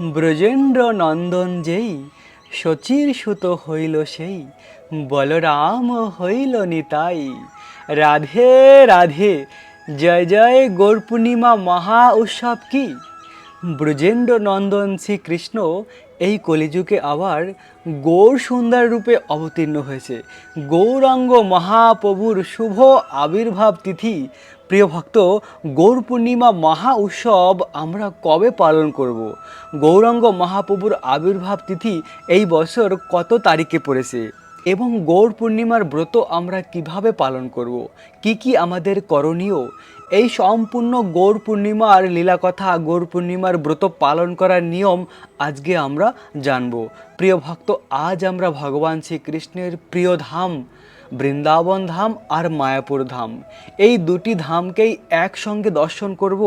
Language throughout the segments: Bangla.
ব্রজেন্দ্র নন্দন যেই শচীর সুত হইল সেই, বলরাম হইল নিতাই। রাধে রাধে, জয় জয় গৌর পূর্ণিমা মহা উৎসব কি? ব্রজেন্দ্র নন্দন শ্রীকৃষ্ণ এই কলিযুগে আবার গৌর সুন্দর রূপে অবতীর্ণ হয়েছে। গৌরাঙ্গ মহাপ্রভুর শুভ আবির্ভাব তিথি প্রিয় ভক্ত, গৌর পূর্ণিমা মহা উৎসব আমরা কবে পালন করব? গৌরাঙ্গ মহাপ্রভুর আবির্ভাব তিথি এই বছর কত তারিখে পড়েছে? এবং গৌর পূর্ণিমার ব্রত আমরা কীভাবে পালন করব? কি কি আমাদের করণীয়? এই সম্পূর্ণ গৌর পূর্ণিমার লীলা কথা গৌর পূর্ণিমার ব্রত পালন করার নিয়ম আজকে আমরা জানব। প্রিয় ভক্ত, আজ আমরা ভগবান শ্রীকৃষ্ণের প্রিয় ধাম বৃন্দাবন ধাম আর মায়াপুর ধাম। এই দুটি ধামকেই একসঙ্গে দর্শন করব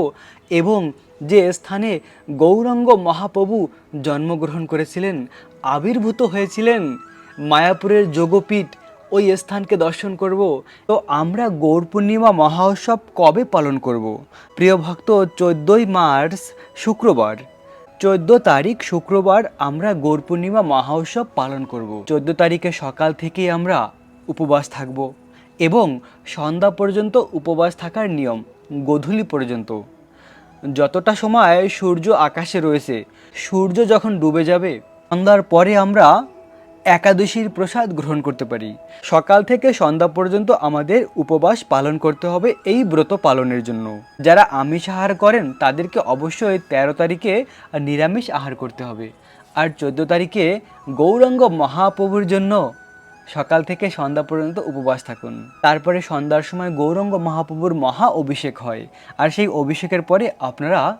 এবং যে স্থানে গৌরাঙ্গ মহাপ্রভু জন্মগ্রহণ করেছিলেন, আবির্ভূত হয়েছিলেন, মায়াপুরের যোগপীঠ ওই স্থানকে দর্শন করব। তো আমরা গৌর পূর্ণিমা মহা উৎসব কবে পালন করব? প্রিয় ভক্ত, চোদ্দোই মার্চ শুক্রবার। চোদ্দ তারিখ শুক্রবার আমরা গৌর পূর্ণিমা মহা উৎসব পালন করব। চোদ্দ তারিখে সকাল থেকেই আমরা উপবাস থাকব এবং সন্ধ্যা পর্যন্ত উপবাস থাকার নিয়ম গোধূলি পর্যন্ত। যতটা সময় সূর্য আকাশে রয়েছে, সূর্য যখন ডুবে যাবে, সন্ধ্যার পরে আমরা একাদশীর প্রসাদ গ্রহণ করতে পারি। সকাল থেকে সন্ধ্যা পর্যন্ত আমাদের উপবাস পালন করতে হবে এই ব্রত পালনের জন্য। যারা আমিষ আহার করেন, তাদেরকে অবশ্যই তেরো তারিখে নিরামিষ আহার করতে হবে। আর চোদ্দ তারিখে গৌরাঙ্গ মহাপ্রভুর জন্য সকাল থেকে সন্ধ্যা পর্যন্ত উপবাস থাকুন। তারপরে সন্ধ্যার সময় গৌরঙ্গ মহাপ্রভুর মহা অভিষেক হয়। আর সেই অভিষেকের পরে আপনারা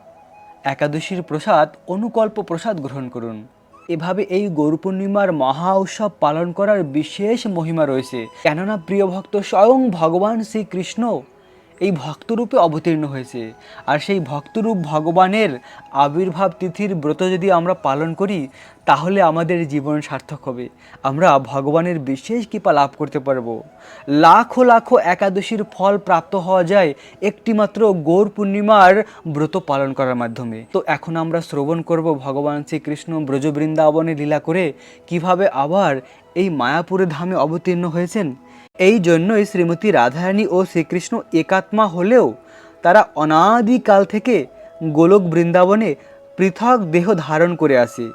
একাদশীর প্রসাদ, অনুকল্প প্রসাদ গ্রহণ করুন। এভাবে এই গৌর পূর্ণিমার মহা উৎসব পালন করার বিশেষ মহিমা রয়েছে। কেননা প্রিয় ভক্ত স্বয়ং ভগবান শ্রীকৃষ্ণ এই ভক্তরূপে অবতীর্ণ হয়েছে। আর সেই ভক্তরূপ ভগবানের আবির্ভাব তিথির ব্রত যদি আমরা পালন করি, তাহলে আমাদের জীবন সার্থক হবে। আমরা ভগবানের বিশেষ কৃপা লাভ করতে পারব। লাখো লাখো একাদশীর ফল প্রাপ্ত হওয়া যায় একটিমাত্র গৌর পূর্ণিমার ব্রত পালন করার মাধ্যমে। তো এখন আমরা শ্রবণ করব ভগবান শ্রীকৃষ্ণ ব্রজবৃন্দাবনে লীলা করে কীভাবে আবার এই মায়াপুরে ধামে অবতীর্ণ হয়েছেন। এই জন্যই শ্রীমতী রাধারানী ও শ্রীকৃষ্ণ একাত্মা হলেও তারা অনাদিকাল থেকে গোলক বৃন্দাবনে পৃথক দেহ ধারণ করে আসে।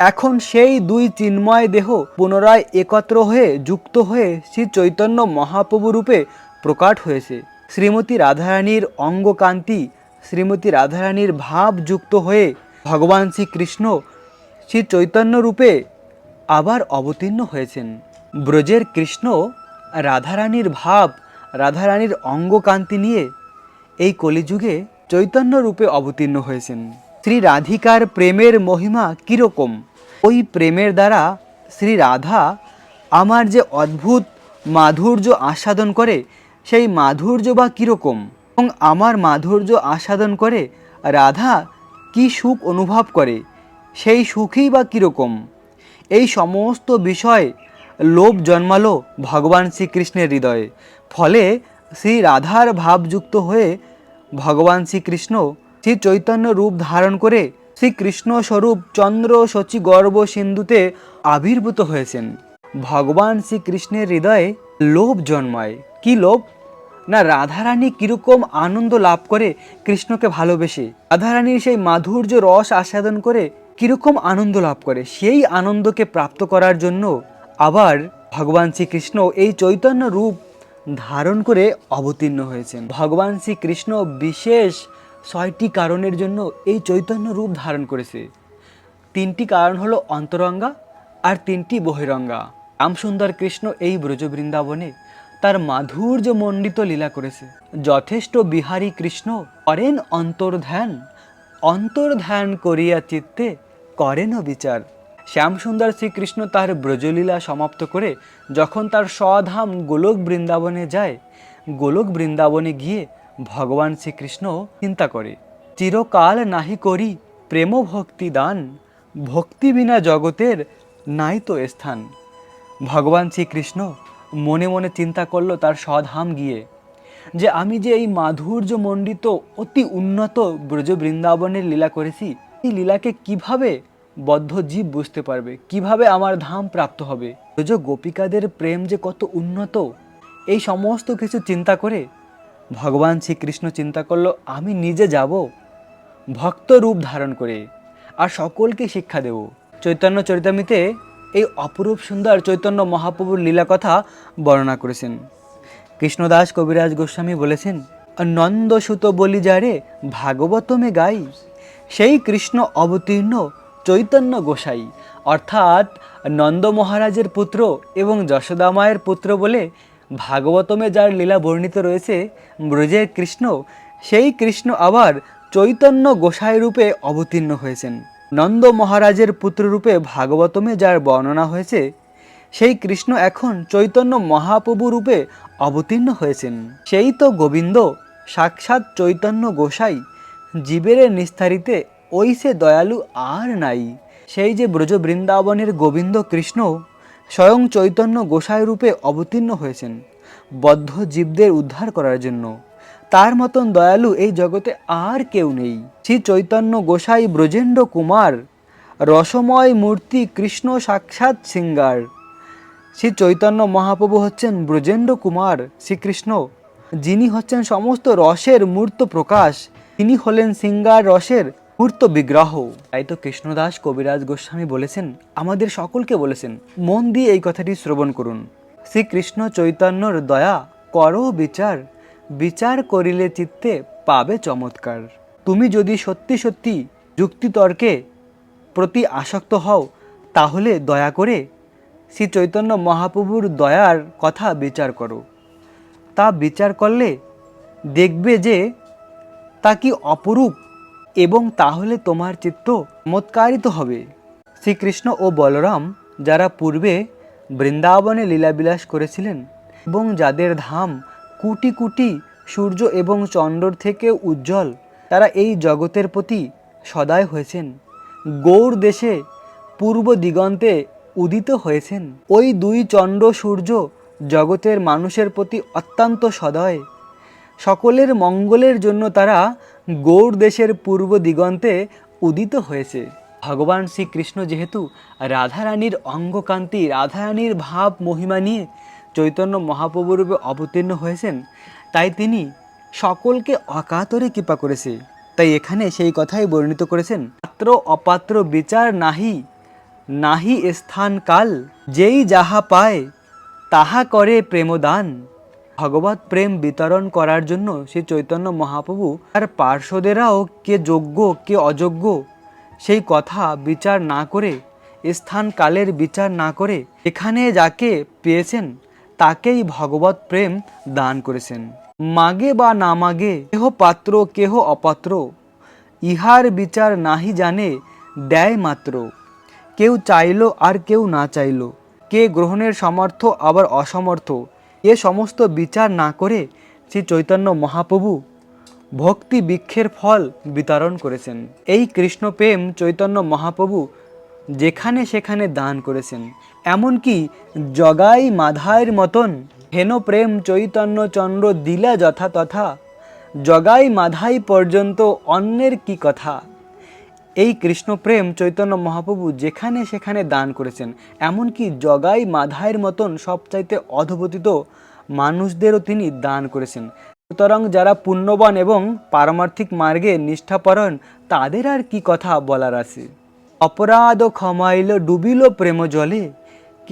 এখন সেই দুই চিন্ময় দেহ পুনরায় একত্র হয়ে, যুক্ত হয়ে শ্রী চৈতন্য মহাপ্রভু রূপে প্রকাট হয়েছে। শ্রীমতী রাধারানীর অঙ্গকান্তি, শ্রীমতী রাধারানীর ভাব যুক্ত হয়ে ভগবান শ্রীকৃষ্ণ শ্রী চৈতন্য রূপে আবার অবতীর্ণ হয়েছেন। ব্রজের কৃষ্ণ রাধারানীর ভাব, রাধারানীর অঙ্গকান্তি নিয়ে এই কলিযুগে চৈতন্য রূপে অবতীর্ণ হয়েছেন। শ্রী রাধিকার প্রেমের মহিমা কীরকম? ওই প্রেমের দ্বারা শ্রী রাধা আমার যে অদ্ভুত মাধুর্য আস্বাদন করে, সেই মাধুর্য বা কীরকম? এবং আমার মাধুর্য আস্বাদন করে রাধা কি সুখ অনুভব করে? সেই সুখই বা কীরকম? এই সমস্ত বিষয় লোভ জন্মালো ভগবান শ্রীকৃষ্ণের হৃদয়ে। ফলে শ্রী রাধার ভাবযুক্ত হয়ে ভগবান শ্রীকৃষ্ণ শ্রী চৈতন্য রূপ ধারণ করে শ্রীকৃষ্ণ স্বরূপ চন্দ্র শচী গর্ভ সিন্ধুতে আবির্ভূত হয়েছেন। ভগবান শ্রীকৃষ্ণের হৃদয়ে লোভ জন্মায়। কি লোভ? না, রাধারানী কীরকম আনন্দ লাভ করে কৃষ্ণকে ভালোবেসে। রাধারানীর সেই মাধুর্য রস আস্বাদন করে কীরকম আনন্দ লাভ করে। সেই আনন্দকে প্রাপ্ত করার জন্য আবার ভগবান শ্রীকৃষ্ণ এই চৈতন্য রূপ ধারণ করে অবতীর্ণ হয়েছেন। ভগবান শ্রীকৃষ্ণ বিশেষ ছয়টি কারণের জন্য এই চৈতন্য রূপ ধারণ করেছে। তিনটি কারণ হলো অন্তরঙ্গা আর তিনটি বহিরঙ্গা। রামসুন্দর কৃষ্ণ এই ব্রজবৃন্দাবনে তার মাধুর্য মণ্ডিত লীলা করেছে। যথেষ্ট বিহারী কৃষ্ণ করেন অন্তর্ধ্যান অন্তর্ধ্যান করিয়া চিত্তে করেন বিচার। শ্যামসুন্দর শ্রীকৃষ্ণ তার ব্রজলীলা সমাপ্ত করে যখন তার স্বধাম গোলক বৃন্দাবনে যায়, গোলক বৃন্দাবনে গিয়ে ভগবান শ্রীকৃষ্ণ চিন্তা করে, চিরকাল নাহি করি প্রেম ভক্তি দান, ভক্তি বিনা জগতের নাই তো স্থান। ভগবান শ্রীকৃষ্ণ মনে মনে চিন্তা করল তার স্বধাম গিয়ে, যে আমি যে এই মাধুর্য মণ্ডিত অতি উন্নত ব্রজ বৃন্দাবনের লীলা করেছি, এই লীলাকে কীভাবে বদ্ধ জীব বুঝতে পারবে কীভাবে আমার ধাম প্রাপ্ত হবে। ব্রজ গোপিকাদের প্রেম যে কত উন্নত, এই সমস্ত কিছু চিন্তা করে ভগবান শ্রীকৃষ্ণ চিন্তা করল, আমি নিজে যাব, ভক্ত রূপ ধারণ করে, আর সকলকে শিক্ষা দেব। চৈতন্য চরিতামিতে এই অপরূপ সুন্দর চৈতন্য মহাপ্রভুর লীলা কথা বর্ণনা করেছেন। কৃষ্ণদাস কবিরাজ গোস্বামী বলেছেন, নন্দসুত বলি যারে ভাগবতমে গাই, সেই কৃষ্ণ অবতীর্ণ চৈতন্য গোসাই, অর্থাৎ নন্দ মহারাজের পুত্র এবং যশোদা মায়ের পুত্র বলে ভাগবতমে যার লীলা বর্ণিত রয়েছে ব্রজের কৃষ্ণ, সেই কৃষ্ণ আবার চৈতন্য গোসাই রূপে অবতীর্ণ হয়েছেন। নন্দ মহারাজের পুত্র রূপে ভাগবতমে যার বর্ণনা হয়েছে, সেই কৃষ্ণ এখন চৈতন্য মহাপ্রভু রূপে অবতীর্ণ হয়েছেন। সেই তো গোবিন্দ, সাক্ষাৎ চৈতন্য গোসাই, জীবের নিস্তারিতে ওই সে দয়ালু আর নাই। সেই যে ব্রজ বৃন্দাবনের গোবিন্দ কৃষ্ণ স্বয়ং চৈতন্য গোসাই রূপে অবতীর্ণ হয়েছেন, বদ্ধ জীবদের উদ্ধার করার জন্য। তার মতন দয়ালু এই জগতে আর কেউ নেই। শ্রী চৈতন্য গোসাই ব্রজেন্দ্র কুমার, রসময় মূর্তি কৃষ্ণ সাক্ষাৎ সিঙ্গার। শ্রী চৈতন্য মহাপ্রভু হচ্ছেন ব্রজেন্দ্র কুমার শ্রীকৃষ্ণ, যিনি হচ্ছেন সমস্ত রসের মূর্ত প্রকাশ। তিনি হলেন সিঙ্গার রসের মূর্ত বিগ্রহ। তাই তো কৃষ্ণদাস কবিরাজ গোস্বামী বলেছেন, আমাদের সকলকে বলেছেন, মন দিয়ে এই কথাটি শ্রবণ করুন। শ্রীকৃষ্ণ চৈতন্যর দয়া করো বিচার বিচার করিলে চিত্তে পাবে চমৎকার। তুমি যদি সত্যি সত্যি যুক্তিতর্কে প্রতি আসক্ত হও, তাহলে দয়া করে শ্রী চৈতন্য মহাপ্রভুর দয়ার কথা বিচার করো। তা বিচার করলে দেখবে যে তা কি অপরূপ এবং তাহলে তোমার চিত্ত চমৎকারিত হবে। শ্রীকৃষ্ণ ও বলরাম যারা পূর্বে বৃন্দাবনে লীলাবিলাস করেছিলেন এবং যাদের ধাম কুটি কুটি সূর্য এবং চন্দ্র থেকে উজ্জ্বল, তারা এই জগতের প্রতি সদায় হয়েছেন। গৌর দেশে পূর্ব দিগন্তে উদিত হয়েছেন। ওই দুই চন্দ্র সূর্য জগতের মানুষের প্রতি অত্যন্ত সদয়। সকলের মঙ্গলের জন্য তারা গৌর দেশের পূর্ব দিগন্তে উদিত হয়েছে। ভগবান শ্রীকৃষ্ণ যেহেতু রাধারানীর অঙ্গকান্তি, রাধারানীর ভাব, মহিমা নিয়ে চৈতন্য মহাপ্রভুরূপে অবতীর্ণ হয়েছেন, তাই তিনি সকলকে অকাতরে কৃপা করেছে। তাই এখানে সেই কথাই বর্ণিত করেছেন, পাত্র অপাত্র বিচার নাহি নাহি স্থান কাল, যেই যাহা পায়, তাহা করে প্রেমদান। ভগবত প্রেম বিতরণ করার জন্য শ্রী চৈতন্য মহাপ্রভু আর পার্শ্বদেরাও কে যোগ্য, কে অযোগ্য, সেই কথা বিচার না করে, স্থান কালের বিচার না করে, এখানে যাকে পেয়েছেন, তাকেই ভগবত প্রেম দান করেছেন। মাগে বা না মাগে, কেহ পাত্র, কেহ অপাত্র, ইহার বিচার নাহি জানে, দেয় মাত্র। কেউ চাইলো আর কেউ না চাইলো, কে গ্রহণের সমর্থ আবার অসমর্থ এ সমস্ত বিচার না করে শ্রী চৈতন্য মহাপ্রভু ভক্তি বৃক্ষের ফল বিতরণ করেছেন। এই কৃষ্ণ প্রেম চৈতন্য মহাপ্রভু যেখানে সেখানে দান করেছেন। এমনকি জগাই মাধায়ের মতন হেন প্রেম চৈতন্য চন্দ্র দিলা যথা তথা জগাই মাধাই পর্যন্ত অন্যের কি কথা? এই কৃষ্ণপ্রেম চৈতন্য মহাপ্রভু যেখানে সেখানে দান করেছেন। এমনকি জগাই মাধায়ের মতন সবচাইতে অধপতিত মানুষদেরও তিনি দান করেছেন। সুতরাং যারা পুণ্যবান এবং পারমার্থিক মার্গে নিষ্ঠাপরায়ণ, তাদের আর কি কথা বলার আছে? অপরাধ ক্ষমাইল ডুবিল প্রেম জলে।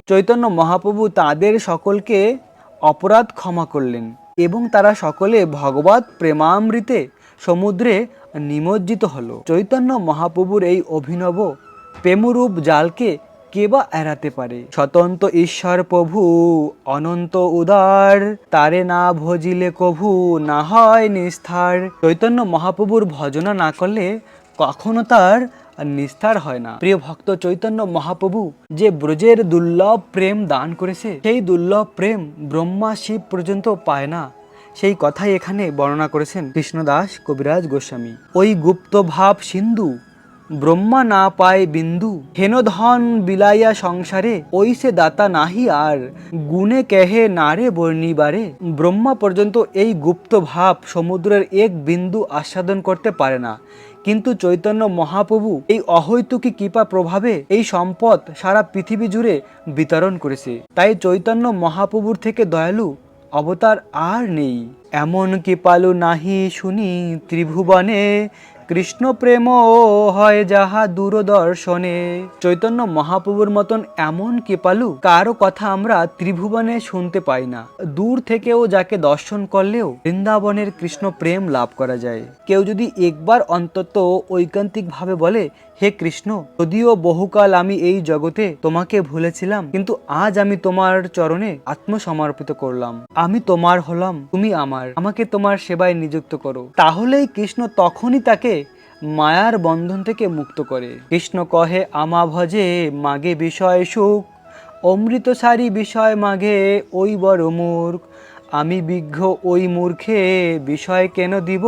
চৈতন্য মহাপ্রভু তাদের সকলকে অপরাধ ক্ষমা করলেন এবং তারা সকলে ভগবত প্রেমামৃতে সমুদ্রে নিমজ্জিত হলো। চৈতন্য মহাপ্রভুর এই অভিনব প্রেমরূপ জালকে কে বা এড়াতে পারে? স্বতন্ত্র ঈশ্বর প্রভু, অনন্ত উদার, তারে না ভজিলে কভু, না হয় নিস্তার। চৈতন্য মহাপ্রভুর ভজনা না করলে কখনো তার নিস্তার হয় না। প্রিয় ভক্ত, চৈতন্য মহাপ্রভু যে ব্রজের দুর্লভ প্রেম দান করেছে, সেই দুর্লভ প্রেম ব্রহ্মা শিব পর্যন্ত পায় না। সেই কথাই এখানে বর্ণনা করেছেন কৃষ্ণদাস কবিরাজ গোস্বামী। ওই গুপ্ত ভাব সিন্ধু ব্রহ্মা না পায় বিন্দু। হেন ধন বিলাইয়া সংসারে ওই সে দাতা নাহি আর। গুণে কেহে নারে বর্ণিবারে। ব্রহ্মা পর্যন্ত এই গুপ্ত ভাব সমুদ্রের এক বিন্দু আস্বাদন করতে পারে না। কিন্তু চৈতন্য মহাপ্রভু এই অহৈতুকী কৃপা প্রভাবে এই সম্পদ সারা পৃথিবী জুড়ে বিতরণ করেছে। তাই চৈতন্য মহাপ্রভুর থেকে দয়ালু অবতার আর নেই। এমন কৃপালু নাহি শুনি ত্রিভুবনে কৃষ্ণ প্রেম হয় যাহা দূরদর্শনে। চৈতন্য মহাপ্রভুর মতন এমন কেপালু, কারও কথা আমরা ত্রিভুবনে শুনতে পাই না। দূর থেকেও যাকে দর্শন করলেও বৃন্দাবনের কৃষ্ণ প্রেম লাভ করা যায়। কেউ যদি একবার অন্তত ঐকান্তিক ভাবে বলে হে কৃষ্ণ, যদিও বহুকাল আমি এই জগতে তোমাকে ভুলেছিলাম, কিন্তু আজ আমি তোমার চরণে আত্মসমর্পিত করলাম। আমি তোমার হলাম, তুমি আমার। আমাকে তোমার সেবায় নিযুক্ত করো। তাহলেই কৃষ্ণ তখনই তাকে মায়ার বন্ধন থেকে মুক্ত করে। কৃষ্ণ কহে, আমা ভজে, মাগে বিষয় সুখ, অমৃত সারি বিষয় মাগে, ওই বড় মূর্খ। আমি বিঘ্ন ওই মূর্খে, বিষয় কেন দিব?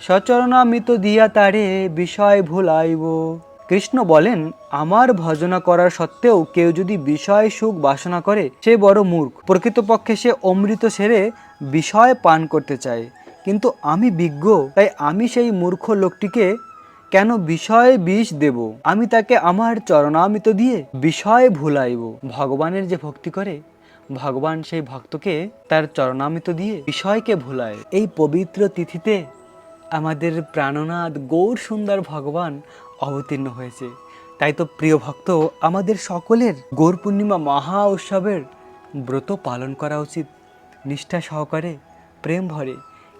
সচরণামিত দিয়া তারে বিষয় ভুলাইব। কৃষ্ণ বলেন, আমার ভজনা করার সত্ত্বেও কেউ যদি বিষয় সুখ বাসনা করে, সে বড় মূর্খ। প্রকৃতপক্ষে সে অমৃত সেরে বিষয় পান করতে চায়। কিন্তু আমি বিজ্ঞ, তাই আমি সেই মূর্খ লোকটিকে কেন বিষয়ে বিষ দেব? আমি তাকে আমার চরণামিত দিয়ে বিষয় ভুলাইব। ভগবানের যে ভক্তি করে, ভগবান সেই ভক্তকে তার চরণামিত দিয়ে বিষয়কে ভুলায়। এই পবিত্র তিথিতে আমাদের প্রাণনাথ গৌর সুন্দর ভগবান অবতীর্ণ হয়েছে। তাই তো প্রিয় ভক্ত, আমাদের সকলের গৌর পূর্ণিমা মহা উৎসবের ব্রত পালন করা উচিত। নিষ্ঠা সহকারে, প্রেম ভরে।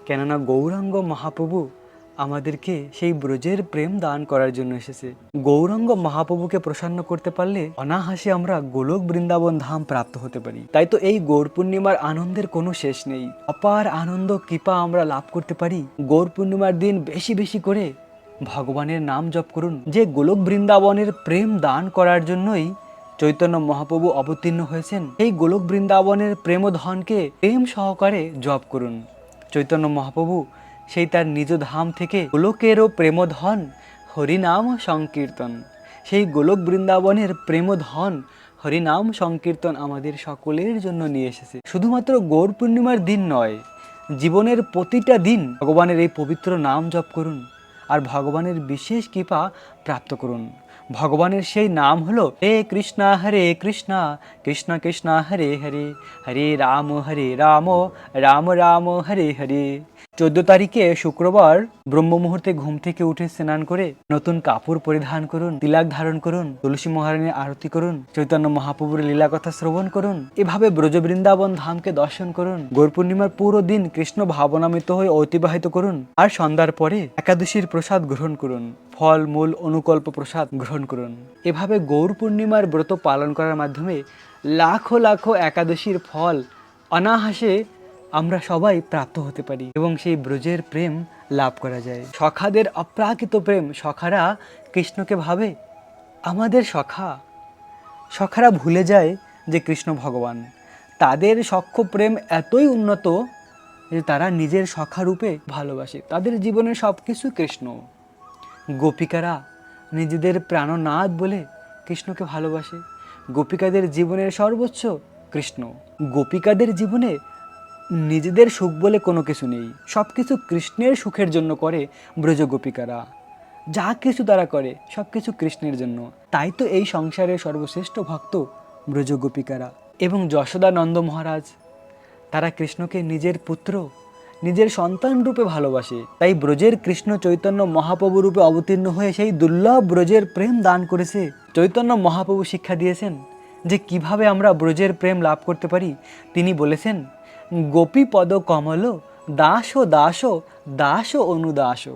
কেননা গৌরাঙ্গ মহাপ্রভু আমাদেরকে সেই ব্রজের প্রেম দান করার জন্য এসেছে। গৌরাঙ্গ মহাপ্রভুকে প্রসন্ন করতে পারলে অনাহাসে আমরা গোলক বৃন্দাবন ধাম প্রাপ্ত হতে পারি। তাই তো এই গৌর পূর্ণিমার আনন্দের কোনো শেষ নেই। অপার আনন্দ, কৃপা আমরা লাভ করতে পারি। গৌর পূর্ণিমার দিন বেশি বেশি করে ভগবানের নাম জপ করুন। যে গোলক বৃন্দাবনের প্রেম দান করার জন্যই চৈতন্য মহাপ্রভু অবতীর্ণ হয়েছেন এই গোলক বৃন্দাবনের প্রেমধনকে প্রেম সহকারে জপ করুন। চৈতন্য মহাপ্রভু সেই তার নিজ ধাম থেকে গোলকেরও প্রেমধন, হরিনাম সংকীর্তন। সেই গোলক বৃন্দাবনের প্রেমধন, হরিনাম সংকীর্তন আমাদের সকলের জন্য নিয়ে এসেছে। শুধুমাত্র গৌর পূর্ণিমার দিন নয়, জীবনের প্রতিটা দিন ভগবানের এই পবিত্র নাম জপ করুন আর ভগবানের বিশেষ কৃপা প্রাপ্ত করুন। ভগবানের সেই নাম হলো, হে কৃষ্ণা, হরে কৃষ্ণা, কৃষ্ণ কৃষ্ণ, হরে হরে হরে রাম হরে রাম রাম রাম, হরে হরে। চোদ্দ তারিখে শুক্রবার ব্রহ্ম মুহূর্তে ঘুম থেকে উঠে স্নান করে নতুন কাপড় পরিধান করুন, তিলাক ধারণ করুন, তুলসী মহারানীর আরতি করুন, চৈতন্য মহাপ্রভুর লীলা কথা শ্রবণ করুন, এভাবে ব্রজ বৃন্দাবন ধামকে দর্শন করুন, গৌর পূর্ণিমার পুরো দিন কৃষ্ণ ভাবনামিত হয়ে অতিবাহিত করুন, আর সন্ধ্যার পরে একাদশীর প্রসাদ গ্রহণ করুন, ফল, মূল, অনুকল্প প্রসাদ গ্রহণ করুন। এভাবে গৌর পূর্ণিমার ব্রত পালন করার মাধ্যমে লাখো লাখো একাদশীর ফল অনাহাসে আমরা সবাই প্রাপ্ত হতে পারি এবং সেই ব্রজের প্রেম লাভ করা যায়। সখাদের অপ্রাকৃত প্রেম সখারা কৃষ্ণকে ভাবে, আমাদের সখা, সখারা ভুলে যায় যে কৃষ্ণ ভগবান। তাদের সখ্য প্রেম এতই উন্নত যে তারা নিজের সখা রূপে ভালোবাসে। তাদের জীবনের সব কিছু কৃষ্ণ। গোপিকারা নিজেদের প্রাণনাথ বলে কৃষ্ণকে ভালোবাসে। গোপিকাদের জীবনের সর্বোচ্চ কৃষ্ণ। গোপিকাদের জীবনে নিজেদের সুখ বলে কোনো কিছু নেই। সব কিছু কৃষ্ণের সুখের জন্য করে ব্রজ গোপিকারা যা কিছু তারা করে সব কিছু কৃষ্ণের জন্য। তাই তো এই সংসারের সর্বশ্রেষ্ঠ ভক্ত ব্রজ গোপিকারা এবং যশোদানন্দ মহারাজ। তারা কৃষ্ণকে নিজের পুত্র, নিজের সন্তান রূপে ভালোবাসে। তাই ব্রজের কৃষ্ণ চৈতন্য মহাপ্রভু রূপে অবতীর্ণ হয়ে সেই দুর্লভ ব্রজের প্রেম দান করেছে। চৈতন্য মহাপ্রভু শিক্ষা দিয়েছেন যে কীভাবে আমরা ব্রজের প্রেম লাভ করতে পারি। তিনি বলেছেন গোপী পদ কমল, দাস দাস দাস অনুদাস।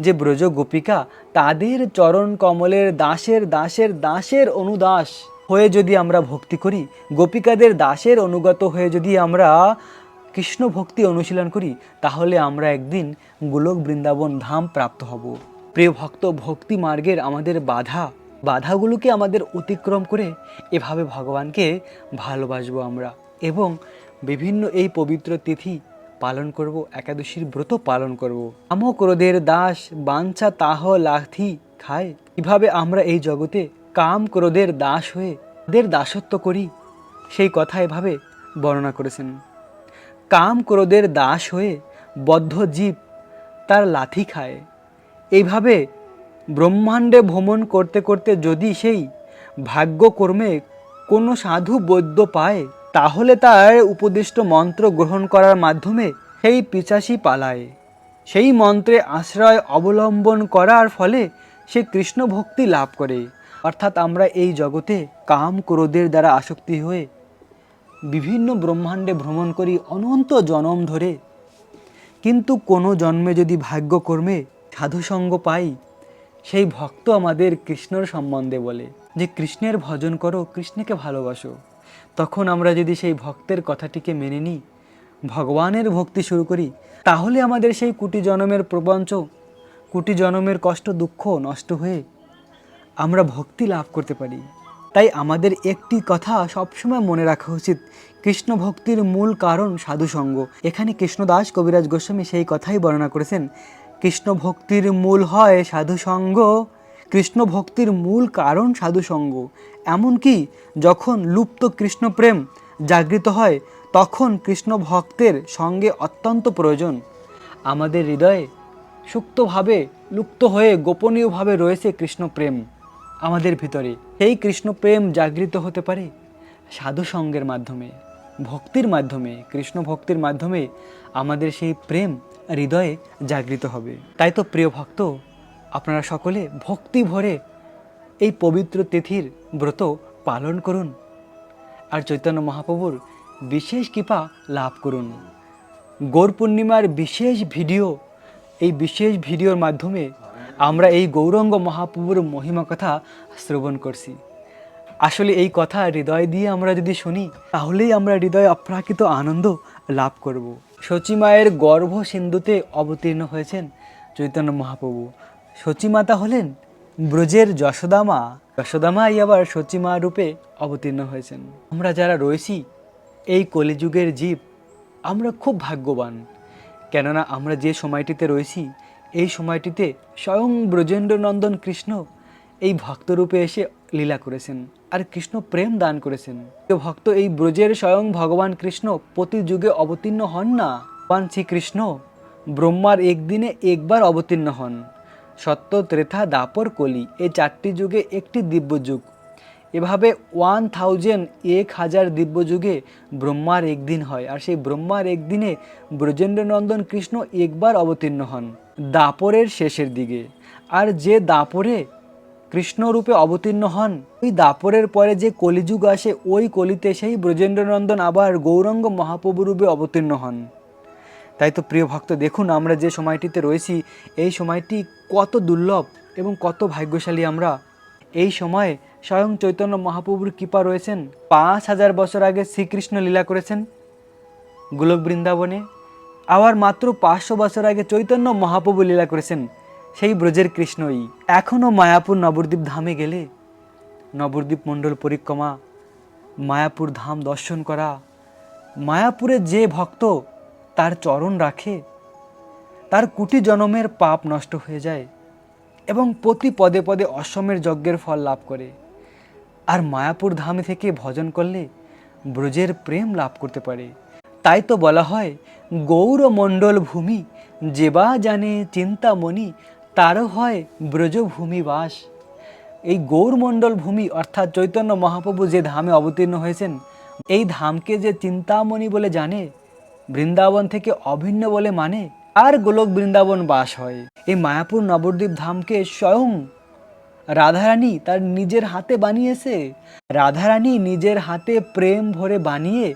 যে ব্রজ গোপিকা, তাদের চরণ কমলের দাসের দাসের দাসের অনুদাস হয়ে যদি আমরা ভক্তি করি, গোপিকাদের দাসের অনুগত হয়ে যদি আমরা কৃষ্ণ ভক্তি অনুশীলন করি, তাহলে আমরা একদিন গোলক বৃন্দাবন ধাম প্রাপ্ত হব। প্রিয় ভক্ত, ভক্তি মার্গের আমাদের বাধা, বাধাগুলোকে আমাদের অতিক্রম করে এভাবে ভগবানকে ভালোবাসবো আমরা এবং বিভিন্ন এই পবিত্র তিথি পালন করব, একাদশীর ব্রত পালন করব। আম ক্রোধের দাস, বাঞ্ছা তাহ লাথি খায়। কীভাবে আমরা এই জগতে কাম ক্রোধের দাস হয়ে তাদের দাসত্ব করি? সেই কথা এভাবে বর্ণনা করেছেন। কাম ক্রোধের দাস হয়ে বদ্ধ জীব তার লাথি খায়। এইভাবে ব্রহ্মাণ্ডে ভ্রমণ করতে করতে যদি সেই ভাগ্যকর্মে কোনো সাধু বৈদ্য পায় তাহলে তার উপদিষ্ট মন্ত্র গ্রহণ করার মাধ্যমে সেই পিচাসি পালায়। সেই মন্ত্রে আশ্রয় অবলম্বন করার ফলে সে কৃষ্ণ ভক্তি লাভ করে। অর্থাৎ আমরা এই জগতে কাম ক্রোধের দ্বারা আসক্তি হয়ে বিভিন্ন ব্রহ্মাণ্ডে ভ্রমণ করি অনন্ত জনম ধরে। কিন্তু কোনো জন্মে যদি ভাগ্যকর্মে সাধুসঙ্গ পাই, সেই ভক্ত আমাদের কৃষ্ণর সম্বন্ধে বলে যে, কৃষ্ণের ভজন করো, কৃষ্ণকে ভালোবাসো। তখন আমরা যদি সেই ভক্তের কথাটিকে মেনে নিই, ভগবানের ভক্তি শুরু করি, তাহলে আমাদের সেই কুটি জনমের প্রপঞ্চ কুটি জনমের কষ্ট, দুঃখ নষ্ট হয়ে আমরা ভক্তি লাভ করতে পারি। তাই আমাদের একটি কথা সবসময় মনে রাখা উচিত, কৃষ্ণ ভক্তির মূল কারণ সাধুসঙ্গ এখানে কৃষ্ণদাস কবিরাজ গোস্বামী সেই কথাই বর্ণনা করেছেন, কৃষ্ণ ভক্তির মূল হয় সাধুসঙ্গ কৃষ্ণ ভক্তির মূল কারণ সাধুসঙ্গ। এমনকি যখন লুপ্ত কৃষ্ণপ্রেম জাগৃত হয়, তখন কৃষ্ণ ভক্তের সঙ্গে অত্যন্ত প্রয়োজন। আমাদের হৃদয়ে সুক্তভাবে লুপ্ত হয়ে গোপনীয়ভাবে রয়েছে কৃষ্ণপ্রেম আমাদের ভিতরে। সেই কৃষ্ণপ্রেম জাগৃত হতে পারে সাধুসঙ্গের মাধ্যমে, ভক্তির মাধ্যমে কৃষ্ণ ভক্তির মাধ্যমে আমাদের সেই প্রেম হৃদয়ে জাগৃত হবে। তাই তো প্রিয় ভক্ত আপনারা সকলে ভক্তি ভরে এই পবিত্র তিথির ব্রত পালন করুন। আর চৈতন্য মহাপ্রভুর বিশেষ কৃপা লাভ করুন। গৌর পূর্ণিমার বিশেষ ভিডিও, এই বিশেষ ভিডিওর মাধ্যমে আমরা এই গৌরঙ্গ মহাপ্রভুর মহিমা কথা শ্রবণ করছি। আসলে এই কথা হৃদয় দিয়ে আমরা যদি শুনি, তাহলেই আমরা হৃদয়ে অপ্রাকৃত আনন্দ লাভ করব। সচিমায়ের গর্ভ সিন্ধুতে অবতীর্ণ হয়েছেন চৈতন্য মহাপ্রভু। সচিমাতা হলেন ব্রজের যশোদামা। যশোদামাই আবার সচিমা রূপে অবতীর্ণ হয়েছেন। আমরা যারা রয়েছি, এই কলিযুগের জীব, আমরা খুব ভাগ্যবান। কেননা আমরা যে সময়টিতে রয়েছি, এই সময়টিতে স্বয়ং ব্রজেন্দ্রনন্দন কৃষ্ণ এই ভক্তরূপে এসে লীলা করেছেন আর কৃষ্ণ প্রেম দান করেছেন। ভক্ত এই ব্রজের স্বয়ং ভগবান কৃষ্ণ প্রতি যুগে অবতীর্ণ হন না, ভগবান শ্রীকৃষ্ণ ব্রহ্মার একদিনে একবার অবতীর্ণ হন। সত্য ত্রেথা দাপর কলি। এই চারটি যুগে একটি দিব্য যুগ এভাবে ওয়ান থাউজেন্ড এক হাজার দিব্য যুগে ব্রহ্মার একদিন হয় আর সেই ব্রহ্মার একদিনে ব্রজেন্দ্রনন্দন কৃষ্ণ একবার অবতীর্ণ হন, দাপরের শেষের দিকে। আর যে দাপরে কৃষ্ণরূপে অবতীর্ণ হন, ওই দাপরের পরে যে কলিযুগ আসে, ওই কলিতে সেই ব্রজেন্দ্রনন্দন আবার গৌরঙ্গ মহাপ্রভু রূপে অবতীর্ণ হন। তাই তো প্রিয় ভক্ত, দেখুন আমরা যে সময়টিতে রয়েছি, এই সময়টি কত দুর্লভ এবং কত ভাগ্যশালী আমরা। এই সময়ে স্বয়ং চৈতন্য মহাপ্রভুর কৃপা রয়েছেন। পাঁচ হাজার বছর আগে শ্রীকৃষ্ণ লীলা করেছেন গোলক বৃন্দাবনে। আবার মাত্র পাঁচশো বছর আগে চৈতন্য মহাপ্রভু লীলা করেছেন সেই ব্রজের কৃষ্ণই। এখনও মায়াপুর নবদ্বীপ ধামে গেলে, নবদ্বীপ মণ্ডল পরিক্রমা, মায়াপুর ধাম দর্শন করা, মায়াপুরে যে ভক্ত তার চরণ রাখে, তার কোটি জনমের পাপ নষ্ট হয়ে যায় এবং প্রতি পদে পদে অশ্বমের যজ্ঞের ফল লাভ করে। আর মায়াপুর ধামে থেকে ভজন করলে ব্রজের প্রেম লাভ করতে পারে। তাই তো বলা হয়, গৌরমণ্ডল ভূমি যেবা জানে চিন্তামণি তারও হয় ব্রজভূমি বাস। এই গৌরমণ্ডল ভূমি অর্থাৎ চৈতন্য মহাপ্রভু যে ধামে অবতীর্ণ হয়েছেন, এই ধামকে যে চিন্তামণি বলে জানে বৃন্দাবন থেকে অভিন্ন বলে মানে আর গোলক বৃন্দাবন বাস হয়। এই মায়াপুর নবদ্বীপ ধামকে স্বয়ং রাধারানী তার নিজের হাতে বানিয়েছে। রাধারানী নিজের হাতে প্রেম ভরে বানিয়ে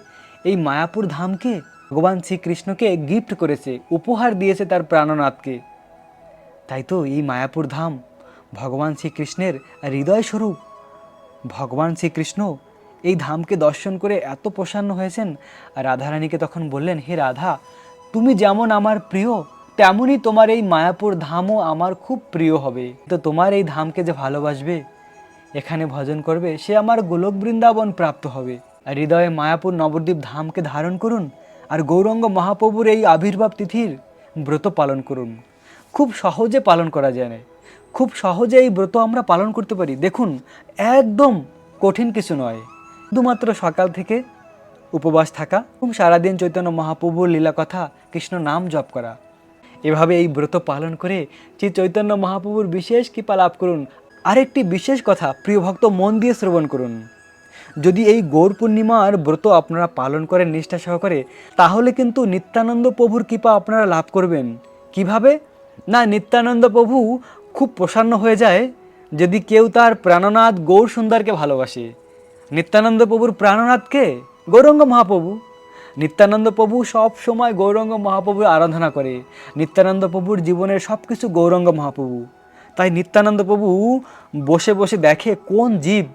এই মায়াপুর ধামকে ভগবান শ্রীকৃষ্ণকে গিফট করেছে, উপহার দিয়েছে তার প্রাণনাথকে। তাই তো এই মায়াপুর ধাম ভগবান শ্রীকৃষ্ণের হৃদয়স্বরূপ। ভগবান শ্রীকৃষ্ণ এই ধামকে দর্শন করে এত প্রসন্ন হয়েছেন? রাধারানীকে তখন বললেন, হে রাধা, তুমি যেমন আমার প্রিয়, তেমনই তোমার এই মায়াপুর ধামও আমার খুব প্রিয় হবে। তো তোমার এই ধামকে যে ভালোবাসবে, এখানে ভজন করবে, সে আমার গোলক বৃন্দাবন প্রাপ্ত হবে। আর হৃদয়ে মায়াপুর নবদ্বীপ ধামকে ধারণ করুন, আর গৌরঙ্গ মহাপ্রভুর এই আবির্ভাব তিথির ব্রত পালন করুন। খুব সহজে পালন করা যায়। না খুব সহজে এই ব্রত আমরা পালন করতে পারি। দেখুন, একদম কঠিন কিছু নয়। শুধুমাত্র সকাল থেকে উপবাস থাকা এবং সারাদিন চৈতন্য মহাপ্রভুর লীলা কথা কৃষ্ণ নাম জপ করা। এভাবে এই ব্রত পালন করে শ্রী চৈতন্য মহাপ্রভুর বিশেষ কৃপা লাভ করুন। আরেকটি বিশেষ কথা, প্রিয় ভক্ত, মন দিয়ে শ্রবণ করুন। যদি এই গৌর পূর্ণিমার ব্রত আপনারা পালন করেন নিষ্ঠা সহকারে, তাহলে কিন্তু নিত্যানন্দ প্রভুর কৃপা আপনারা লাভ করবেন। কীভাবে? না, নিত্যানন্দ প্রভু খুব প্রসন্ন হয়ে যায় যদি কেউ তার প্রাণনাথ গৌর সুন্দরকে ভালোবাসে। নিত্যানন্দ প্রভুর প্রাণনাথকে গৌরঙ্গ মহাপ্রভু। নিত্যানন্দ প্রভু সব সময় গৌরঙ্গ মহাপ্রভুর আরাধনা করে। নিত্যানন্দ প্রভুর জীবনের সব কিছু গৌরঙ্গ মহাপ্রভু। তাই নিত্যানন্দ প্রভু বসে বসে দেখে কোন জীব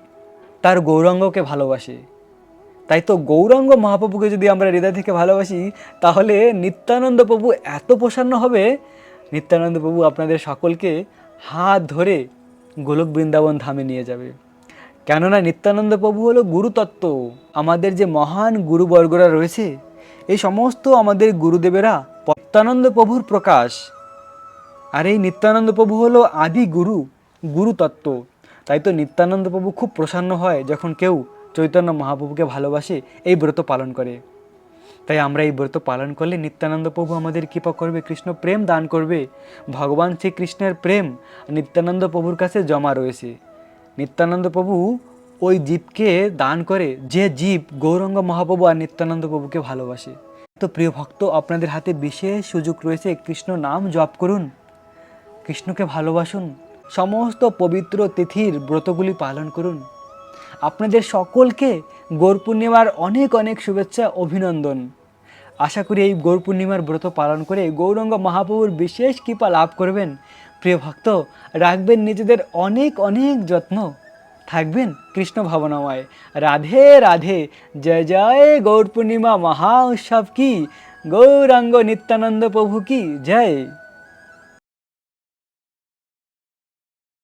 তার গৌরঙ্গকে ভালোবাসে। তাই তো গৌরাঙ্গ মহাপ্রভুকে যদি আমরা হৃদয় থেকে ভালোবাসি, তাহলে নিত্যানন্দ প্রভু এত প্রসন্ন হবে। নিত্যানন্দ প্রভু আপনাদের সকলকে হাত ধরে গোলক বৃন্দাবন ধামে নিয়ে যাবে। কেননা নিত্যানন্দ প্রভু হলো গুরুতত্ত্ব। আমাদের যে মহান গুরুবর্গরা রয়েছে, এই সমস্ত আমাদের গুরুদেবেরা নিত্যানন্দ প্রভুর প্রকাশ। আর এই নিত্যানন্দ প্রভু হলো আদি গুরু, গুরুতত্ত্ব। তাই তো নিত্যানন্দ প্রভু খুব প্রসন্ন হয় যখন কেউ চৈতন্য মহাপ্রভুকে ভালোবাসে, এই ব্রত পালন করে। তাই আমরা এই ব্রত পালন করলে নিত্যানন্দ প্রভু আমাদের কৃপা করবে, কৃষ্ণ প্রেম দান করবে। ভগবান শ্রীকৃষ্ণের প্রেম নিত্যানন্দ প্রভুর কাছে জমা রয়েছে। নিত্যানন্দ প্রভু ওই জীবকে দান করে যে জীব গৌরঙ্গ মহাপ্রভু আর নিত্যানন্দ প্রভুকে ভালোবাসে। তো প্রিয় ভক্ত, আপনাদের হাতে বিশেষ সুযোগ রয়েছে কৃষ্ণ নাম জপ করুন, কৃষ্ণকে ভালোবাসুন, সমস্ত পবিত্র তিথির ব্রতগুলি পালন করুন। আপনাদের সকলকে গৌর পূর্ণিমার অনেক অনেক শুভেচ্ছা, অভিনন্দন। আশা করি এই গৌর পূর্ণিমার ব্রত পালন করে গৌরঙ্গ মহাপ্রভুর বিশেষ কৃপা লাভ করবেন। প্রিয় ভক্ত, রাখবেন নিজেদের অনেক অনেক যত্ন। থাকবেন কৃষ্ণ ভাবনাময়। রাধে রাধে, জয় জয় গৌর পূর্ণিমা, মহা উৎসব কি? গৌরাঙ্গ নিত্যানন্দ প্রভু কি? জয়।